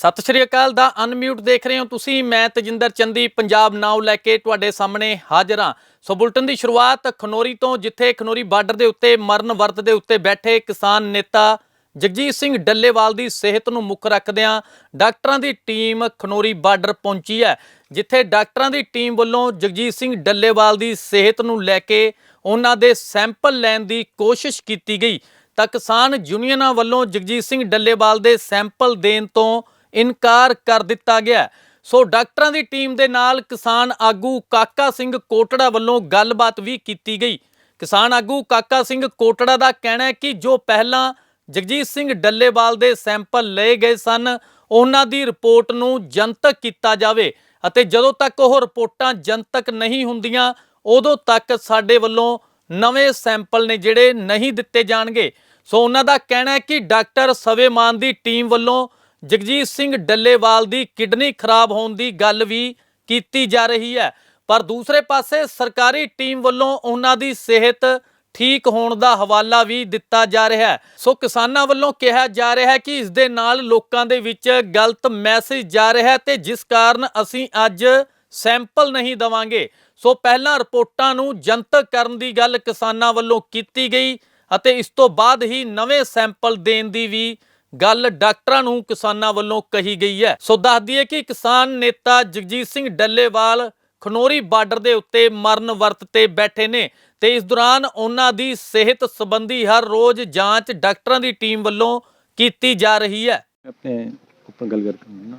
ਸਤਿ ਸ਼੍ਰੀ ਅਕਾਲ ਦਾ ਅਨਮਿਊਟ ਦੇਖ ਰਹੇ ਹੋ ਤੁਸੀਂ। ਮੈਂ ਤਜਿੰਦਰ ਚੰਦੀ, ਪੰਜਾਬ ਨਾਉ ਲੈ ਕੇ ਤੁਹਾਡੇ ਸਾਹਮਣੇ ਹਾਜ਼ਰ ਹਾਂ। ਸੋ ਬੁਲਟਨ ਦੀ ਸ਼ੁਰੂਆਤ ਖਨੋਰੀ ਤੋਂ, ਜਿੱਥੇ ਖਨੋਰੀ ਬਾਰਡਰ ਦੇ ਉੱਤੇ, ਮਰਨ ਵਰਤ ਦੇ ਉੱਤੇ ਬੈਠੇ ਕਿਸਾਨ ਨੇਤਾ ਜਗਜੀਤ ਸਿੰਘ ਡੱਲੇਵਾਲ ਦੀ ਸਿਹਤ ਨੂੰ ਮੁੱਖ ਰੱਖਦਿਆਂ ਡਾਕਟਰਾਂ ਦੀ ਟੀਮ ਖਨੋਰੀ ਬਾਰਡਰ ਪਹੁੰਚੀ ਹੈ, ਜਿੱਥੇ ਡਾਕਟਰਾਂ ਦੀ ਟੀਮ ਵੱਲੋਂ ਜਗਜੀਤ ਸਿੰਘ ਡੱਲੇਵਾਲ ਦੀ ਸਿਹਤ ਨੂੰ ਲੈ ਕੇ ਉਹਨਾਂ ਦੇ ਸੈਂਪਲ ਲੈਣ ਦੀ ਕੋਸ਼ਿਸ਼ ਕੀਤੀ ਗਈ। ਤਾਂ ਕਿਸਾਨ ਯੂਨੀਅਨਾਂ ਵੱਲੋਂ ਜਗਜੀਤ ਸਿੰਘ ਡੱਲੇਵਾਲ ਦੇ ਸੈਂਪਲ ਦੇਣ ਤੋਂ ਇਨਕਾਰ ਕਰ ਦਿੱਤਾ ਗਿਆ। ਸੋ ਡਾਕਟਰਾਂ ਦੀ ਟੀਮ ਦੇ ਨਾਲ ਕਿਸਾਨ ਆਗੂ ਕਾਕਾ ਸਿੰਘ ਕੋਟੜਾ ਵੱਲੋਂ ਗੱਲਬਾਤ ਵੀ ਕੀਤੀ ਗਈ। ਕਿਸਾਨ ਆਗੂ ਕਾਕਾ ਸਿੰਘ ਕੋਟੜਾ ਦਾ ਕਹਿਣਾ ਹੈ ਕਿ ਜੋ ਪਹਿਲਾਂ ਜਗਜੀਤ ਸਿੰਘ ਡੱਲੇਵਾਲ ਦੇ ਸੈਂਪਲ ਲਏ ਗਏ ਸਨ, ਉਹਨਾਂ ਦੀ ਰਿਪੋਰਟ ਨੂੰ ਜਨਤਕ ਕੀਤਾ ਜਾਵੇ ਅਤੇ ਜਦੋਂ ਤੱਕ ਉਹ ਰਿਪੋਰਟਾਂ ਜਨਤਕ ਨਹੀਂ ਹੁੰਦੀਆਂ, ਉਦੋਂ ਤੱਕ ਸਾਡੇ ਵੱਲੋਂ ਨਵੇਂ ਸੈਂਪਲ ਨੇ ਜਿਹੜੇ ਨਹੀਂ ਦਿੱਤੇ ਜਾਣਗੇ। ਸੋ ਉਹਨਾਂ ਦਾ ਕਹਿਣਾ ਹੈ ਕਿ ਡਾਕਟਰ ਸਵੇਮਾਨ ਦੀ ਟੀਮ ਵੱਲੋਂ ਜਗਜੀਤ ਸਿੰਘ ਡੱਲੇਵਾਲ ਦੀ ਕਿਡਨੀ ਖਰਾਬ ਹੋਣ ਦੀ ਗੱਲ ਵੀ ਕੀਤੀ ਜਾ ਰਹੀ ਹੈ, ਪਰ ਦੂਸਰੇ ਪਾਸੇ ਸਰਕਾਰੀ ਟੀਮ ਵੱਲੋਂ ਉਹਨਾਂ ਦੀ ਸਿਹਤ ਠੀਕ ਹੋਣ ਦਾ ਹਵਾਲਾ ਵੀ ਦਿੱਤਾ ਜਾ ਰਿਹਾ ਹੈ। ਸੋ ਕਿਸਾਨਾਂ ਵੱਲੋਂ ਕਿਹਾ ਜਾ ਰਿਹਾ ਹੈ ਕਿ ਇਸ ਦੇ ਨਾਲ ਲੋਕਾਂ ਦੇ ਵਿੱਚ ਗਲਤ ਮੈਸੇਜ ਜਾ ਰਿਹਾ ਹੈ ਤੇ ਜਿਸ ਕਾਰਨ ਅਸੀਂ ਅੱਜ ਸੈਂਪਲ ਨਹੀਂ ਦਵਾਂਗੇ। ਸੋ ਪਹਿਲਾਂ ਰਿਪੋਰਟਾਂ ਨੂੰ ਜਨਤਕ ਕਰਨ ਦੀ ਗੱਲ ਕਿਸਾਨਾਂ ਵੱਲੋਂ ਕੀਤੀ ਗਈ ਅਤੇ ਇਸ ਤੋਂ ਬਾਅਦ ਹੀ ਨਵੇਂ ਸੈਂਪਲ ਦੇਣ ਦੀ ਵੀ ਗੱਲ ਡਾਕਟਰਾਂ ਨੂੰ ਕਿਸਾਨਾਂ ਵੱਲੋਂ ਕਹੀ ਗਈ ਹੈ। ਸੋ ਦੱਸ ਦਈਏ ਕਿ ਕਿਸਾਨ ਨੇਤਾ ਜਗਜੀਤ ਸਿੰਘ ਡੱਲੇਵਾਲ ਖਨੋਰੀ ਬਾਰਡਰ ਦੇ ਉੱਤੇ ਮਰਨ ਵਰਤ ਤੇ ਬੈਠੇ ਨੇ ਤੇ ਇਸ ਦੌਰਾਨ ਉਹਨਾਂ ਦੀ ਸਿਹਤ ਸੰਬੰਧੀ ਹਰ ਰੋਜ਼ ਜਾਂਚ ਡਾਕਟਰਾਂ ਦੀ ਟੀਮ ਵੱਲੋਂ ਕੀਤੀ ਜਾ ਰਹੀ ਹੈ। ਆਪਣੇ ਉੱਪਰ ਗੱਲ ਕਰ ਨਾ।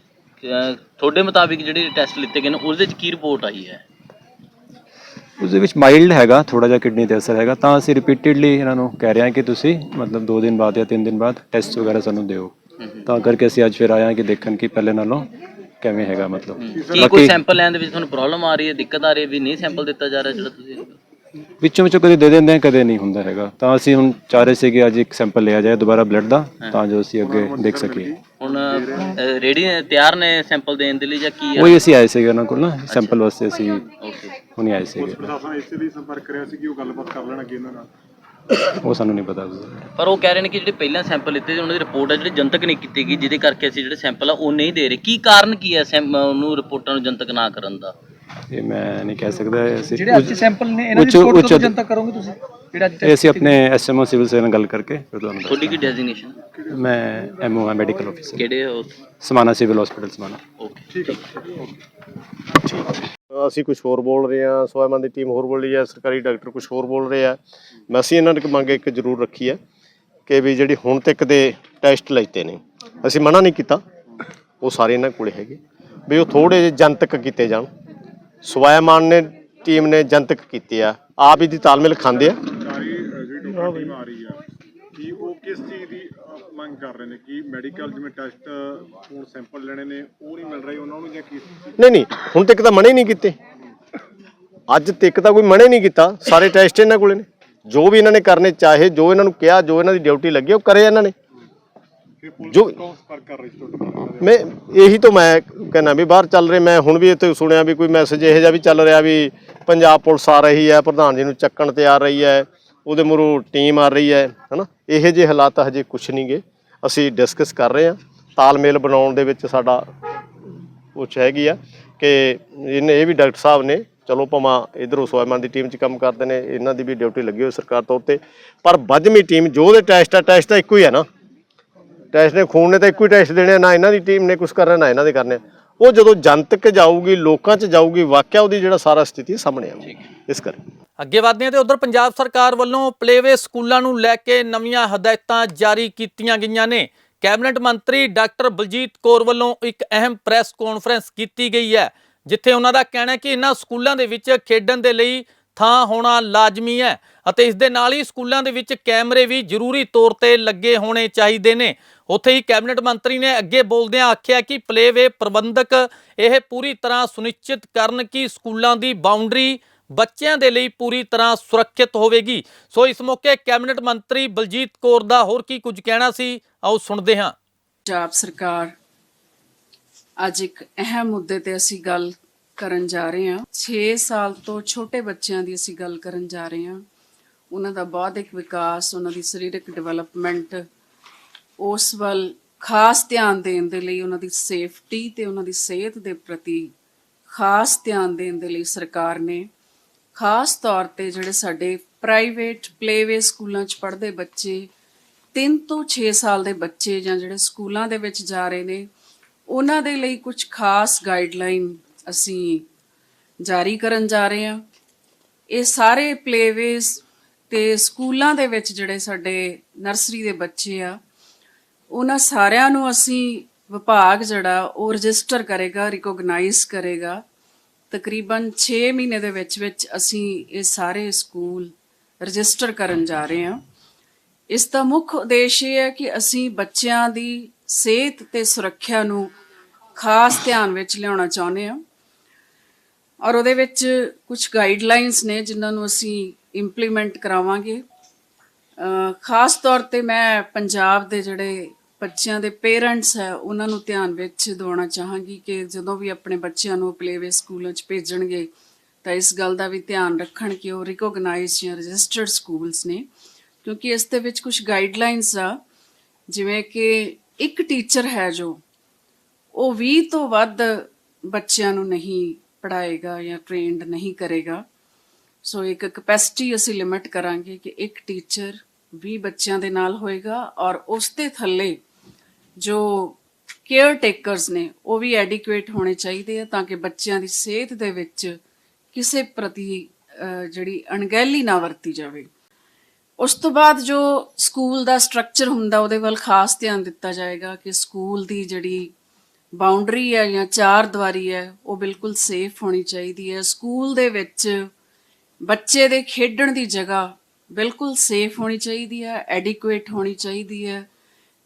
ਤੁਹਾਡੇ ਮੁਤਾਬਿਕ ਜਿਹੜੇ ਟੈਸਟ ਲਿੱਤੇ ਗਏ ਨੇ ਉਸ ਦੇ ਵਿੱਚ ਕੀ ਰਿਪੋਰਟ ਆਈ ਹੈ? ਉਸ ਦੇ ਵਿੱਚ ਮਾਈਲਡ ਹੈਗਾ ਥੋੜਾ ਜਿਹਾ ਕਿਡਨੀ ਤੇ ਅਸਰ ਹੈਗਾ ਤਾਂ ਅਸੀਂ ਰਿਪੀਟਿਡਲੀ ਇਹਨਾਂ ਨੂੰ ਕਹਿ ਰਹੇ ਹਾਂ ਕਿ ਤੁਸੀਂ ਮਤਲਬ 2 ਦਿਨ ਬਾਅਦ ਜਾਂ 3 ਦਿਨ ਬਾਅਦ ਟੈਸਟ ਵਗੈਰਾ ਸਾਨੂੰ ਦਿਓ। ਤਾਂ ਕਰਕੇ ਅਸੀਂ ਅੱਜ ਫਿਰ ਆਏ ਹਾਂ ਕਿ ਦੇਖਣ ਕਿ ਪਹਿਲੇ ਨਾਲੋਂ ਕਿਵੇਂ ਹੈਗਾ ਮਤਲਬ। ਕੀ ਕੋਈ ਸੈਂਪਲ ਲੈਣ ਦੇ ਵਿੱਚ ਤੁਹਾਨੂੰ ਪ੍ਰੋਬਲਮ ਆ ਰਹੀ ਹੈ ਦਿੱਕਤ ਆ ਰਹੀ ਹੈ ਵੀ ਨਹੀਂ ਸੈਂਪਲ ਦਿੱਤਾ ਜਾ ਰਿਹਾ ਜਿਹੜਾ ਤੁਸੀਂ ਵਿੱਚੋਂ ਵਿੱਚੋਂ ਕਦੇ ਦੇ ਦਿੰਦੇ ਆ ਕਦੇ ਨਹੀਂ ਹੁੰਦਾ ਹੈਗਾ। ਤਾਂ ਅਸੀਂ ਹੁਣ ਚਾਹ ਰਹੇ ਸੀ ਕਿ ਅੱਜ ਇੱਕ ਸੈਂਪਲ ਲਿਆ ਜਾਏ ਦੁਬਾਰਾ ਬਲੱਡ ਦਾ ਤਾਂ ਜੋ ਅਸੀਂ ਅੱਗੇ ਦੇਖ ਸਕੀਏ। ਹੁਣ ਰੈਡੀ ਤਿਆਰ ਨੇ ਸੈਂਪਲ ਦੇਣ ਦੇ ਲਈ ਜਾਂ ਕੀ ਹੈ ਉਹੀ ਅਸੀਂ ਆਏ ਸੀਗੇ ਉਹਨਾਂ ਕੋਲ ਨਾ ਸੈਂਪਲ ਵਾਸਤੇ ਅਸੀਂ ਓਕੇ ਹੁਣੀ ਆਏ ਸੀਗੇ। ਪ੍ਰਸ਼ਾਸਨ ਇਸੇ ਲਈ ਸੰਪਰਕ ਕਰਿਆ ਸੀ ਕਿ ਉਹ ਗੱਲਬਾਤ ਕਰ ਲੈਣਗੇ ਇਹਨਾਂ ਨਾਲ? ਉਹ ਸਾਨੂੰ ਨਹੀਂ ਪਤਾ ਪਰ ਉਹ ਕਹਿ ਰਹੇ ਨੇ ਕਿ ਜਿਹੜੇ ਪਹਿਲਾਂ ਸੈਂਪਲ ਲਿੱਤੇ ਸੀ ਉਹਨਾਂ ਦੀ ਰਿਪੋਰਟ ਹੈ ਜਿਹੜੀ ਜਨਤਕ ਨਹੀਂ ਕੀਤੀ ਗਈ ਜਿਹਦੇ ਕਰਕੇ ਅਸੀਂ ਜਿਹੜੇ ਸੈਂਪਲ ਆ ਉਹ ਨਹੀਂ ਦੇ ਰਹੇ। ਕੀ ਕਾਰਨ ਕੀ ਹੈ ਉਹਨੂੰ ਰਿਪੋਰਟਾਂ ਨੂੰ ਜਨਤਕ ਨਾ ਕਰਨ ਦਾ? ਇਹ ਮੈਂ ਨਹੀਂ ਕਹਿ ਸਕਦਾ ਅਸੀਂ ਜਿਹੜੇ ਅੱਜ ਸੈਂਪਲ ਨੇ ਇਹਨਾਂ ਦੀ ਉੱਚ- ਕਦੋਂ ਜਨਤਕ ਕਰੋਗੇ ਤੁਸੀਂ? ਜਿਹੜਾ ਅੱਜ ਇਹ ਅਸੀਂ ਆਪਣੇ ਐਸਐਮਓ ਸਿਵਲ ਸੇ ਨਾਲ ਗੱਲ ਕਰਕੇ ਫਿਰ ਤੁਹਾਨੂੰ ਤੁਹਾਡੀ ਕੀ ਡੈਜ਼ਿਗਨੇਸ਼ਨ ਮੈਂ ਐਮਓ ਹਾਂ ਮੈਡੀਕਲ ਆਫੀਸਰ ਕਿਹੜੇ ਹੋ? Samana civil hospital Samana okay ਅਸੀਂ ਕੁਝ ਹੋਰ ਬੋਲ ਰਹੇ ਹਾਂ ਸਵਾਇਮਾਨ ਦੀ ਟੀਮ ਹੋਰ ਬੋਲ ਰਹੀ ਹੈ ਸਰਕਾਰੀ ਡਾਕਟਰ ਕੁਝ ਹੋਰ ਬੋਲ ਰਹੇ ਆ। ਮੈਂ ਅਸੀਂ ਇਹਨਾਂ ਨੂੰ ਮੰਗ ਇੱਕ ਜ਼ਰੂਰ ਰੱਖੀ ਹੈ ਕਿ ਵੀ ਜਿਹੜੀ ਹੁਣ ਤੱਕ ਦੇ ਟੈਸਟ ਲੈਤੇ ਨੇ ਅਸੀਂ ਮਨਾ ਨਹੀਂ ਕੀਤਾ। ਉਹ ਸਾਰੇ ਇਹਨਾਂ ਕੋਲੇ ਹੈਗੇ। ਵੀ ਉਹ ਥੋੜੇ ਜਿਹੇ ਜਨਤਕ ਕੀਤੇ ਜਾਣ। ਸਵਾਇਮਾਨ ਨੇ ਟੀਮ ਨੇ ਜਨਤਕ ਕੀਤੇ ਆ। ਆਪ ਹੀ ਦੀ ਤਾਲਮੇਲ ਖਾਂਦੇ ਆ। ਸਰਕਾਰੀ ਅਹ, ਜਿਹੜੀ ਡਾਕਟਰ ਟੀਮ ਆ ਰਹੀ ਆ ਕਿ ਉਹ ਕਿਸ ਚੀਜ਼ ਦੀ ਅਹ, ਮੰਗ ਕਰ ਰਹੇ ਨੇ? ਕਿ ਮੈਡੀਕਲ ਜਿਵੇਂ ਟੈਸਟ ਹੁਣ ਸੈਂਪਲ ਲੈਣੇ ਨੇ ਉਹ ਨਹੀਂ ਮਿਲ ਰਹੇ ਉਹਨਾਂ ਨੂੰ ਜਾਂ ਕਿਸ ਨਹੀਂ ਨਹੀਂ ਹੁਣ ਤੱਕ ਤਾਂ ਮਨੇ ਨਹੀਂ ਕੀਤੇ। ਅੱਜ ਤੱਕ ਤਾਂ ਕੋਈ ਮਨੇ ਨਹੀਂ ਕੀਤਾ। ਸਾਰੇ ਟੈਸਟ ਇਹਨਾਂ ਕੋਲੇ ਨੇ। ਜੋ ਵੀ ਇਹਨਾਂ ਨੇ ਕਰਨੇ ਚਾਹੇ ਜੋ ਇਹਨਾਂ ਨੂੰ ਕਿਹਾ ਜੋ ਇਹਨਾਂ ਦੀ ਡਿਊਟੀ ਲੱਗੀ ਉਹ ਕਰੇ ਇਹਨਾਂ ਨੇ। ਜੋ? ਮੈਂ ਇਹੀ ਤੋਂ ਮੈਂ ਕਹਿੰਦਾ ਵੀ ਬਾਹਰ ਚੱਲ ਰਹੇ ਮੈਂ ਹੁਣ ਵੀ ਇੱਥੇ ਸੁਣਿਆ ਵੀ ਕੋਈ ਮੈਸੇਜ ਇਹੋ ਜਿਹਾ ਵੀ ਚੱਲ ਰਿਹਾ ਵੀ ਪੰਜਾਬ ਪੁਲਿਸ ਆ ਰਹੀ ਹੈ ਪ੍ਰਧਾਨ ਜੀ ਨੂੰ ਚੱਕਣ ਤੇ ਆ ਰਹੀ ਹੈ ਉਹਦੇ ਮੂਹਰੋਂ ਟੀਮ ਆ ਰਹੀ ਹੈ ਹਨਾ? ਇਹੋ ਜਿਹੇ ਹਾਲਾਤ ਹਜੇ ਕੁਝ ਨਹੀਂਗੇ ਅਸੀਂ ਡਿਸਕਸ ਕਰ ਰਹੇ ਹਾਂ। ਤਾਲਮੇਲ ਬਣਾਉਣ ਦੇ ਵਿੱਚ ਸਾਡਾ ਕੁਛ ਹੈਗੀ ਆ ਕਿ ਇਹਨੇ ਇਹ ਵੀ ਡਾਕਟਰ ਸਾਹਿਬ ਨੇ ਚਲੋ ਭਾਵੇਂ ਇਧਰੋਂ ਸੋਇਮਾਨ ਦੀ ਟੀਮ 'ਚ ਕੰਮ ਕਰਦੇ ਨੇ ਇਹਨਾਂ ਦੀ ਵੀ ਡਿਊਟੀ ਲੱਗੀ ਹੋਈ ਸਰਕਾਰ ਤੌਰ ਤੇ। ਪਰ ਵੱਜਵੀਂ ਟੀਮ ਜੋ ਦੇ ਟੈਸਟ ਆ ਟੈਸਟ ਤਾਂ ਇੱਕੋ ਹੀ ਆ ਨਾ। ਟੈਸਟ ਨੇ ਖੂਨ ਨੇ ਤਾਂ ਇੱਕੋ ਹੀ ਟੈਸਟ ਦੇਣੇ ਨਾ ਇਹਨਾਂ ਦੀ ਟੀਮ ਨੇ ਕੁਝ ਕਰਨਾ ਨਾ ਇਹਨਾਂ ਦੇ ਕਰਨੇ। ਉਹ ਜਦੋਂ ਜਨਤਕ ਜਾਊਗੀ ਲੋਕਾਂ 'ਚ ਜਾਊਗੀ ਵਾਕਿਆ ਉਹਦੀ ਜਿਹੜਾ ਸਾਰਾ ਸਥਿਤੀ ਸਾਹਮਣੇ ਆਊਗੀ। ਇਸ ਕਰਕੇ। ਅੱਗੇ ਵਧਦੇ ਹਾਂ ਤੇ ਉਧਰ ਪੰਜਾਬ ਸਰਕਾਰ ਵੱਲੋਂ ਪਲੇਵੇ ਸਕੂਲਾਂ ਨੂੰ ਲੈ ਕੇ ਨਵੀਆਂ ਹਦਾਇਤਾਂ ਜਾਰੀ ਕੀਤੀਆਂ ਗਈਆਂ ਨੇ। ਕੈਬਨਿਟ ਮੰਤਰੀ ਡਾਕਟਰ ਬਲਜੀਤ ਕੌਰ ਵੱਲੋਂ ਇੱਕ ਅਹਿਮ ਪ੍ਰੈਸ ਕਾਨਫਰੰਸ ਕੀਤੀ ਗਈ ਹੈ ਜਿੱਥੇ ਉਹਨਾਂ ਦਾ ਕਹਿਣਾ ਹੈ ਕਿ ਇਹਨਾਂ ਸਕੂਲਾਂ ਦੇ ਵਿੱਚ ਖੇਡਣ ਦੇ ਲਈ ਥਾਂ ਹੋਣਾ ਲਾਜ਼ਮੀ ਹੈ ਅਤੇ ਇਸ ਦੇ ਨਾਲ ਹੀ ਸਕੂਲਾਂ ਦੇ ਵਿੱਚ ਕੈਮਰੇ ਵੀ ਜ਼ਰੂਰੀ ਤੌਰ ਤੇ ਲੱਗੇ ਹੋਣੇ ਚਾਹੀਦੇ ਨੇ। ਉੱਥੇ ਹੀ ਕੈਬਨਿਟ ਮੰਤਰੀ ਨੇ ਅੱਗੇ ਬੋਲਦਿਆਂ ਆਖਿਆ ਕਿ ਪਲੇਵੇ ਪ੍ਰਬੰਧਕ ਇਹ ਪੂਰੀ ਤਰ੍ਹਾਂ ਸੁਨਿਸ਼ਚਿਤ ਕਰਨ ਕਿ ਸਕੂਲਾਂ ਦੀ ਬਾਉਂਡਰੀ ਬੱਚਿਆਂ ਦੇ ਲਈ ਪੂਰੀ ਤਰ੍ਹਾਂ ਸੁਰੱਖਿਅਤ ਹੋਵੇਗੀ। ਸੋ ਇਸ ਮੌਕੇ ਕੈਬਨਿਟ ਮੰਤਰੀ ਬਲਜੀਤ ਕੌਰ ਦਾ ਹੋਰ ਕੀ ਕੁਝ ਕਹਿਣਾ ਸੀ, ਆਓ ਸੁਣਦੇ ਹਾਂ। ਪੰਜਾਬ ਸਰਕਾਰ ਅੱਜ ਇੱਕ ਅਹਿਮ ਮੁੱਦੇ ਤੇ ਅਸੀਂ ਗੱਲ ਕਰਨ ਜਾ ਰਹੇ ਹਾਂ। 6 ਸਾਲ ਤੋਂ ਛੋਟੇ ਬੱਚਿਆਂ ਦੀ ਅਸੀਂ ਗੱਲ ਕਰਨ ਜਾ ਰਹੇ ਹਾਂ। ਉਹਨਾਂ ਦਾ ਬੌਧਿਕ ਵਿਕਾਸ, ਉਹਨਾਂ ਦੀ ਸਰੀਰਕ ਡਿਵੈਲਪਮੈਂਟ ਉਸ ਵੱਲ ਖਾਸ ਧਿਆਨ ਦੇਣ ਦੇ ਲਈ ਉਹਨਾਂ ਦੀ ਸੇਫਟੀ ਤੇ ਉਹਨਾਂ ਦੀ ਸਿਹਤ ਦੇ ਪ੍ਰਤੀ ਖਾਸ ਧਿਆਨ ਦੇਣ ਦੇ ਲਈ ਸਰਕਾਰ ਨੇ ਖਾਸ ਤੌਰ ਤੇ ਜਿਹੜੇ ਸਾਡੇ ਪ੍ਰਾਈਵੇਟ ਪਲੇਵੇ ਸਕੂਲਾਂ 'ਚ ਪੜ੍ਹਦੇ ਬੱਚੇ 3 ਤੋਂ 6 ਸਾਲ ਦੇ ਬੱਚੇ ਜਾਂ ਜਿਹੜੇ ਸਕੂਲਾਂ ਦੇ ਵਿੱਚ ਜਾ ਰਹੇ ਨੇ, ਉਹਨਾਂ ਦੇ ਲਈ ਕੁਝ ਖਾਸ ਗਾਈਡਲਾਈਨ ਅਸੀਂ ਜਾਰੀ ਕਰਨ ਜਾ ਰਹੇ ਹਾਂ। ਇਹ ਸਾਰੇ ਪਲੇਵੇਸ ਤੇ ਸਕੂਲਾਂ ਦੇ ਵਿੱਚ ਜਿਹੜੇ ਸਾਡੇ ਨਰਸਰੀ ਦੇ ਬੱਚੇ ਆ ਉਹਨਾਂ ਸਾਰਿਆਂ ਨੂੰ ਅਸੀਂ ਵਿਭਾਗ ਜਿਹੜਾ ਉਹ ਰਜਿਸਟਰ ਕਰੇਗਾ ਰਿਕੋਗਨਾਈਜ਼ ਕਰੇਗਾ। ਤਕਰੀਬਨ 6 ਮਹੀਨੇ ਦੇ ਵਿੱਚ ਵਿੱਚ ਅਸੀਂ ਇਹ ਸਾਰੇ ਸਕੂਲ ਰਜਿਸਟਰ ਕਰਨ ਜਾ ਰਹੇ ਹਾਂ। ਇਸ ਦਾ ਮੁੱਖ ਉਦੇਸ਼ ਇਹ ਹੈ ਕਿ ਅਸੀਂ ਬੱਚਿਆਂ ਦੀ ਸਿਹਤ ਤੇ ਸੁਰੱਖਿਆ ਨੂੰ ਖਾਸ ਧਿਆਨ ਵਿੱਚ ਲਿਆਉਣਾ ਚਾਹੁੰਦੇ ਹਾਂ। ਔਰ ਉਹਦੇ ਵਿੱਚ ਕੁਝ ਗਾਈਡਲਾਈਨਸ ਨੇ ਜਿਨ੍ਹਾਂ ਨੂੰ ਅਸੀਂ ਇੰਪਲੀਮੈਂਟ ਕਰਾਵਾਂਗੇ। ਖਾਸ ਤੌਰ ਤੇ ਮੈਂ ਪੰਜਾਬ ਦੇ ਜਿਹੜੇ ਬੱਚਿਆਂ ਦੇ ਪੇਰੈਂਟਸ ਹੈ, ਉਹਨਾਂ ਨੂੰ ਧਿਆਨ ਵਿੱਚ ਦਿਵਾਉਣਾ ਚਾਹਾਂਗੀ ਕਿ ਜਦੋਂ ਵੀ ਆਪਣੇ ਬੱਚਿਆਂ ਨੂੰ ਪਲੇਵੇ ਸਕੂਲਾਂ 'ਚ ਭੇਜਣਗੇ, ਤਾਂ ਇਸ ਗੱਲ ਦਾ ਵੀ ਧਿਆਨ ਰੱਖਣ ਕਿ ਉਹ ਰਿਕੋਗਨਾਈਜ਼ਡ ਜਾਂ ਰਜਿਸਟਰਡ ਸਕੂਲਸ ਨੇ, ਕਿਉਂਕਿ ਇਸ ਦੇ ਵਿੱਚ ਕੁਝ ਗਾਈਡਲਾਈਨਸ ਆ, ਜਿਵੇਂ ਕਿ ਇੱਕ ਟੀਚਰ ਹੈ ਜੋ, ਉਹ 20 ਤੋਂ ਵੱਧ ਬੱਚਿਆਂ ਨੂੰ ਨਹੀਂ ਪੜਾਏਗਾ ਜਾਂ ਟ੍ਰੇਨਡ ਨਹੀਂ ਕਰੇਗਾ। ਸੋ ਇੱਕ ਕਪੈਸਿਟੀ ਅਸੀਂ ਲਿਮਿਟ ਕਰਾਂਗੇ ਕਿ ਇੱਕ ਟੀਚਰ 20 ਬੱਚਿਆਂ ਦੇ ਨਾਲ ਹੋਏਗਾ ਔਰ ਉਸ ਦੇ ਥੱਲੇ ਜੋ ਕੇਅਰ ਟੇਕਰਸ ਨੇ, ਉਹ ਵੀ ਐਡਿਕੁਏਟ ਹੋਣੇ ਚਾਹੀਦੇ ਆ ਤਾਂ ਕਿ ਬੱਚਿਆਂ ਦੀ ਸਿਹਤ ਦੇ ਵਿੱਚ ਕਿਸੇ ਪ੍ਰਤੀ ਜਿਹੜੀ ਅਣਗਹਿਲੀ ਨਾ ਵਰਤੀ ਜਾਵੇ। ਉਸ ਤੋਂ ਬਾਅਦ ਜੋ ਸਕੂਲ ਦਾ ਸਟਰਕਚਰ ਹੁੰਦਾ, ਉਹਦੇ ਵੱਲ ਖਾਸ ਧਿਆਨ ਦਿੱਤਾ ਜਾਏਗਾ ਕਿ ਸਕੂਲ ਦੀ ਜਿਹੜੀ ਬਾਉਂਡਰੀ ਹੈ ਜਾਂ ਚਾਰ ਦੀਵਾਰੀ ਹੈ, ਉਹ ਬਿਲਕੁਲ ਸੇਫ ਹੋਣੀ ਚਾਹੀਦੀ ਹੈ। ਸਕੂਲ ਦੇ ਵਿੱਚ ਬੱਚੇ ਦੇ ਖੇਡਣ ਦੀ ਜਗ੍ਹਾ ਬਿਲਕੁਲ ਸੇਫ ਹੋਣੀ ਚਾਹੀਦੀ ਹੈ ਐਡਿਕੁਏਟ ਹੋਣੀ ਚਾਹੀਦੀ ਹੈ।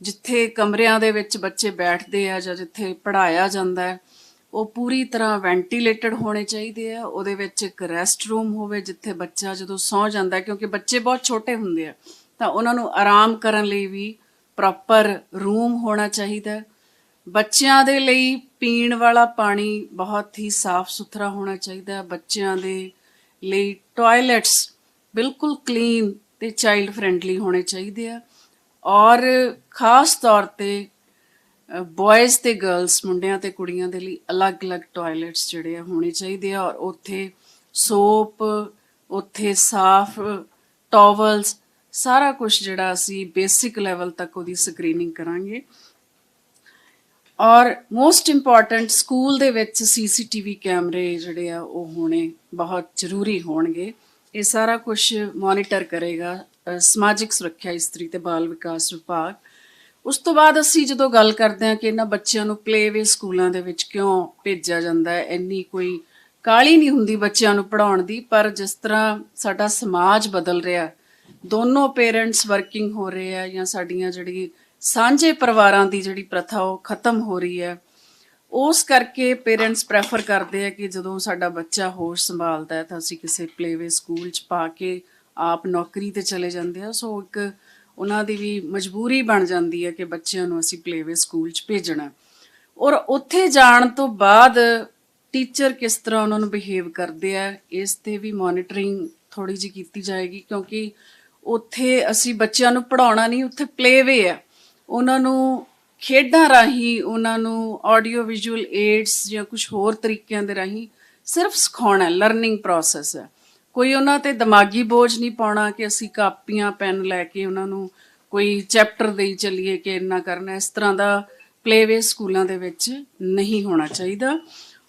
ਜਿੱਥੇ ਕਮਰਿਆਂ ਦੇ ਵਿੱਚ ਬੱਚੇ ਬੈਠਦੇ ਆ ਜਾਂ ਜਿੱਥੇ ਪੜ੍ਹਾਇਆ ਜਾਂਦਾ ਹੈ, ਉਹ ਪੂਰੀ ਤਰ੍ਹਾਂ ਵੈਂਟੀਲੇਟਡ ਹੋਣੇ ਚਾਹੀਦੇ ਆ। ਉਹਦੇ ਵਿੱਚ ਇੱਕ ਰੈਸਟ ਰੂਮ ਹੋਵੇ ਜਿੱਥੇ ਬੱਚਾ ਜਦੋਂ ਸੌਂ ਜਾਂਦਾ ਕਿਉਂਕਿ ਬੱਚੇ ਬਹੁਤ ਛੋਟੇ ਹੁੰਦੇ ਆ, ਤਾਂ ਉਹਨਾਂ ਨੂੰ ਆਰਾਮ ਕਰਨ ਲਈ ਵੀ ਪ੍ਰੋਪਰ ਰੂਮ ਹੋਣਾ ਚਾਹੀਦਾ ਬੱਚਿਆਂ ਦੇ ਲਈ ਪੀਣ ਵਾਲਾ ਪਾਣੀ ਬਹੁਤ ਹੀ ਸਾਫ਼ ਸੁਥਰਾ ਹੋਣਾ ਚਾਹੀਦਾ ਬੱਚਿਆਂ ਦੇ ਲਈ ਟਾਇਲਟਸ ਬਿਲਕੁਲ ਕਲੀਨ ਤੇ ਚਾਈਲਡ ਫ੍ਰੈਂਡਲੀ ਹੋਣੇ ਚਾਹੀਦੇ ਆ। ਔਰ ਖਾਸ ਤੌਰ ਤੇ ਬॉयਜ਼ ਤੇ ਗਰਲਸ ਮੁੰਡਿਆਂ ਤੇ ਕੁੜੀਆਂ ਦੇ ਲਈ ਅਲੱਗ-ਅਲੱਗ ਟਾਇਲਟਸ ਜਿਹੜੇ ਆ ਹੋਣੇ ਚਾਹੀਦੇ ਆ ਔਰ ਉੱਥੇ ਸੋਪ ਉੱਥੇ ਸਾਫ਼ ਟਾਵਲਸ ਸਾਰਾ ਕੁਝ ਜਿਹੜਾ ਅਸੀਂ ਬੇਸਿਕ ਲੈਵਲ ਤੱਕ ਉਹਦੀ ਸਕਰੀਨਿੰਗ ਕਰਾਂਗੇ। ਔਰ ਮੋਸਟ ਇੰਪੋਰਟੈਂਟ ਸਕੂਲ ਦੇ ਵਿੱਚ ਸੀਸੀਟੀਵੀ ਕੈਮਰੇ ਜਿਹੜੇ ਆ ਉਹ ਹੋਣੇ ਬਹੁਤ ਜ਼ਰੂਰੀ ਹੋਣਗੇ। ਇਹ ਸਾਰਾ ਕੁਝ ਮੋਨੀਟਰ ਕਰੇਗਾ ਸਮਾਜਿਕ ਸੁਰੱਖਿਆ, ਇਸਤਰੀ ਤੇ ਬਾਲ ਵਿਕਾਸ ਵਿਭਾਗ। ਉਸ ਤੋਂ ਬਾਅਦ ਅਸੀਂ ਜਦੋਂ ਗੱਲ ਕਰਦੇ ਹਾਂ ਕਿ ਇਹਨਾਂ ਬੱਚਿਆਂ ਨੂੰ ਪਲੇਵੇ ਸਕੂਲਾਂ ਦੇ ਵਿੱਚ ਕਿਉਂ ਭੇਜਿਆ ਜਾਂਦਾ ਹੈ, ਇੰਨੀ ਕੋਈ ਕਾਲੀ ਨਹੀਂ ਹੁੰਦੀ ਬੱਚਿਆਂ ਨੂੰ ਪੜਾਉਣ ਦੀ, ਪਰ ਜਿਸ ਤਰ੍ਹਾਂ ਸਾਡਾ ਸਮਾਜ ਬਦਲ ਰਿਹਾ ਦੋਨੋਂ ਪੇਰੈਂਟਸ ਵਰਕਿੰਗ ਹੋ ਰਹੇ ਆ ਜਾਂ ਸਾਡੀਆਂ ਜਿਹੜੀ ਸਾਂਝੇ ਪਰਿਵਾਰਾਂ ਦੀ ਜਿਹੜੀ ਪ੍ਰਥਾ ਉਹ ਖਤਮ ਹੋ ਰਹੀ ਹੈ, ਉਸ ਕਰਕੇ ਪੇਰੈਂਟਸ ਪ੍ਰੈਫਰ ਕਰਦੇ ਆ ਕਿ ਜਦੋਂ ਸਾਡਾ ਬੱਚਾ ਹੋਸ਼ ਸੰਭਾਲਦਾ ਹੈ ਤਾਂ ਅਸੀਂ ਕਿਸੇ ਪਲੇਵੇ ਸਕੂਲ 'ਚ ਪਾ ਕੇ ਆਪ ਨੌਕਰੀ ਤੇ ਚਲੇ ਜਾਂਦੇ ਆ, ਸੋ ਇੱਕ ਉਹਨਾਂ ਦੀ ਵੀ ਮਜਬੂਰੀ ਬਣ ਜਾਂਦੀ ਹੈ ਕਿ ਬੱਚਿਆਂ ਨੂੰ ਅਸੀਂ ਪਲੇਵੇ ਸਕੂਲ 'ਚ ਭੇਜਣਾ। ਔਰ ਉੱਥੇ ਜਾਣ ਤੋਂ ਬਾਅਦ ਟੀਚਰ ਕਿਸ ਤਰ੍ਹਾਂ ਉਹਨਾਂ ਨੂੰ ਬਿਹੇਵ ਕਰਦੇ ਆ, ਇਸ ਤੇ ਵੀ ਮੋਨਿਟਰਿੰਗ ਥੋੜੀ ਜਿਹੀ ਕੀਤੀ ਜਾਏਗੀ, ਕਿਉਂਕਿ ਉੱਥੇ ਅਸੀਂ ਬੱਚਿਆਂ ਨੂੰ ਪੜਾਉਣਾ ਨਹੀਂ, ਉੱਥੇ ਪਲੇਵੇ ਆ। ਉਹਨਾਂ ਨੂੰ ਖੇਡਾਂ ਰਾਹੀਂ, ਉਹਨਾਂ ਨੂੰ ਆਡੀਓ ਵਿਜ਼ੂਅਲ ਏਡਸ ਜਾਂ ਕੁਝ ਹੋਰ ਤਰੀਕਿਆਂ ਦੇ ਰਾਹੀਂ ਸਿਰਫ ਸਿਖਾਉਣਾ ਲਰਨਿੰਗ ਪ੍ਰੋਸੈਸ ਹੈ ਕੋਈ ਉਹਨਾਂ ਤੇ ਦਿਮਾਗੀ ਬੋਝ ਨਹੀਂ ਪਾਉਣਾ ਕਿ ਅਸੀਂ ਕਾਪੀਆਂ, ਪੈਨ ਲੈ ਕੇ ਉਹਨਾਂ ਨੂੰ ਕੋਈ ਚੈਪਟਰ ਦੇਈ ਚੱਲੀਏ ਕਿ ਇੰਨਾ ਕਰਨਾ, ਇਸ ਤਰ੍ਹਾਂ ਦਾ ਪਲੇਵੇ ਸਕੂਲਾਂ ਦੇ ਵਿੱਚ ਨਹੀਂ ਹੋਣਾ ਚਾਹੀਦਾ।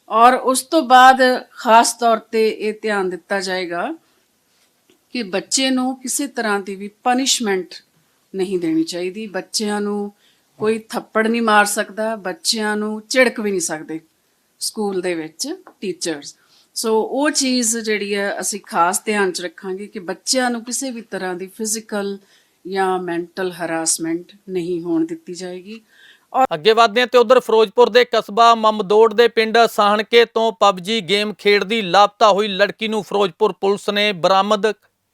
ਔਰ ਉਸ ਤੋਂ ਬਾਅਦ ਖਾਸ ਤੌਰ ਤੇ ਇਹ ਧਿਆਨ ਦਿੱਤਾ ਜਾਏਗਾ ਕਿ ਬੱਚੇ ਨੂੰ ਕਿਸੇ ਤਰ੍ਹਾਂ ਦੀ ਵੀ ਪਨਿਸ਼ਮੈਂਟ ਨਹੀਂ ਦੇਣੀ ਚਾਹੀਦੀ। ਬੱਚਿਆਂ ਨੂੰ ਕੋਈ ਥੱਪੜ ਨਹੀਂ ਮਾਰ ਸਕਦਾ, ਬੱਚਿਆਂ ਨੂੰ ਝਿੜਕ ਵੀ ਨਹੀਂ ਸਕਦੇ ਸਕੂਲ ਦੇ ਵਿੱਚ ਟੀਚਰਸ ਸੋ ਉਹ ਚੀਜ਼ ਜਿਹੜੀ ਹੈ, ਅਸੀਂ ਖਾਸ ਧਿਆਨ ਚ ਰੱਖਾਂਗੇ ਕਿ ਬੱਚਿਆਂ ਨੂੰ ਕਿਸੇ ਵੀ ਤਰ੍ਹਾਂ ਦੀ ਫਿਜ਼ੀਕਲ ਜਾਂ ਮੈਂਟਲ ਹਰਾਸਮੈਂਟ ਨਹੀਂ ਹੋਣ ਦਿੱਤੀ ਜਾਏਗੀ। ਅੱਗੇ ਵਧਦੇ ਹਾਂ ਤੇ ਉਧਰ ਫਿਰੋਜ਼ਪੁਰ ਦੇ ਕਸਬਾ ਮਮਦੋੜ ਦੇ ਪਿੰਡ ਸਾਹਣਕੇ ਤੋਂ ਪਬਜੀ ਗੇਮ ਖੇਡਦੀ ਲਾਪਤਾ ਹੋਈ ਲੜਕੀ ਨੂੰ ਫਿਰੋਜ਼ਪੁਰ ਪੁਲਿਸ ਨੇ ਬਰਾਮਦ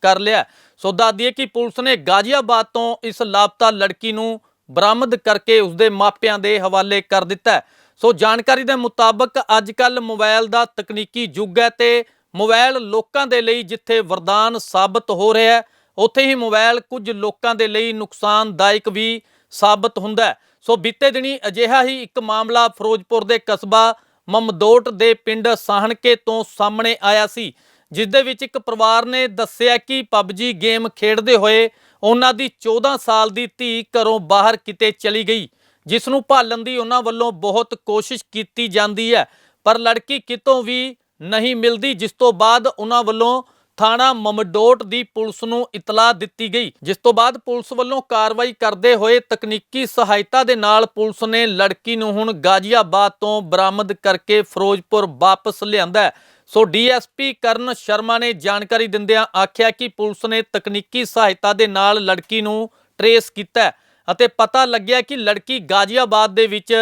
ਕਰ ਲਿਆ। ਸੋ ਦੱਸ ਕਿ ਪੁਲਿਸ ਨੇ ਗਾਜ਼ੀਆਬਾਦ ਤੋਂ ਇਸ ਲਾਪਤਾ ਲੜਕੀ ਨੂੰ ਬਰਾਮਦ ਕਰਕੇ ਉਸਦੇ ਮਾਪਿਆਂ ਦੇ ਹਵਾਲੇ ਕਰ ਦਿੱਤਾ ਸੋ ਜਾਣਕਾਰੀ ਦੇ ਮੁਤਾਬਕ ਅੱਜ ਕੱਲ ਮੋਬਾਈਲ ਦਾ ਤਕਨੀਕੀ ਯੁੱਗ ਹੈ ਤੇ ਮੋਬਾਈਲ ਲੋਕਾਂ ਦੇ ਲਈ ਜਿੱਥੇ ਵਰਦਾਨ ਸਾਬਤ ਹੋ ਰਿਹਾ ਹੈ, ਉੱਥੇ ਹੀ ਮੋਬਾਈਲ ਕੁਝ ਲੋਕਾਂ ਦੇ ਲਈ ਨੁਕਸਾਨਦਾਇਕ ਵੀ ਸਾਬਤ ਹੁੰਦਾ ਹੈ। ਸੋ ਬੀਤੇ ਦਿਨੀ ਅਜਿਹਾ ਹੀ ਇੱਕ ਮਾਮਲਾ ਫਿਰੋਜ਼ਪੁਰ ਦੇ ਕਸਬਾ ਮਮਦੋਟ ਦੇ ਪਿੰਡ ਸਾਹਣਕੇ ਤੋਂ ਸਾਹਮਣੇ ਆਇਆ ਸੀ, ਜਿਸ ਦੇ ਵਿੱਚ ਇੱਕ ਪਰਿਵਾਰ ਨੇ ਦੱਸਿਆ ਕਿ ਪਬਜੀ ਗੇਮ ਖੇਡਦੇ ਹੋਏ ਉਹਨਾਂ ਦੀ 14 ਸਾਲ ਦੀ ਧੀ ਘਰੋਂ ਬਾਹਰ ਕਿਤੇ ਚਲੀ ਗਈ। ਜਿਸ ਨੂੰ ਭਾਲਣ ਦੀ ਉਹਨਾਂ ਵੱਲੋਂ ਬਹੁਤ ਕੋਸ਼ਿਸ਼ ਕੀਤੀ ਜਾਂਦੀ ਹੈ। ਪਰ ਲੜਕੀ ਕਿਤੋਂ ਵੀ ਨਹੀਂ ਮਿਲਦੀ, ਜਿਸ ਤੋਂ ਬਾਅਦ ਉਹਨਾਂ ਵੱਲੋਂ ਥਾਣਾ ਮਮਡੋਟ ਦੀ ਪੁਲਿਸ ਨੂੰ ਇਤਲਾਹ ਦਿੱਤੀ ਗਈ। ਜਿਸ ਤੋਂ ਬਾਅਦ ਪੁਲਿਸ ਵੱਲੋਂ ਕਾਰਵਾਈ ਕਰਦੇ ਹੋਏ ਤਕਨੀਕੀ ਸਹਾਇਤਾ ਦੇ ਨਾਲ ਪੁਲਿਸ ਨੇ ਲੜਕੀ ਨੂੰ ਹੁਣ ਗਾਜ਼ੀਆਬਾਦ ਤੋਂ ਬਰਾਮਦ ਕਰਕੇ ਫਿਰੋਜ਼ਪੁਰ ਵਾਪਸ ਲਿਆਂਦਾ ਹੈ। ਸੋ ਡੀਐਸਪੀ ਕਰਨ ਸ਼ਰਮਾ ਨੇ ਜਾਣਕਾਰੀ ਦਿੰਦਿਆਂ ਆਖਿਆ ਕਿ ਪੁਲਿਸ ਨੇ ਤਕਨੀਕੀ ਸਹਾਇਤਾ ਦੇ ਨਾਲ ਲੜਕੀ ਨੂੰ ਟਰੇਸ ਕੀਤਾ ਅਤੇ ਪਤਾ ਲੱਗਿਆ ਕਿ ਲੜਕੀ ਗਾਜ਼ੀਆਬਾਦ ਦੇ ਵਿੱਚ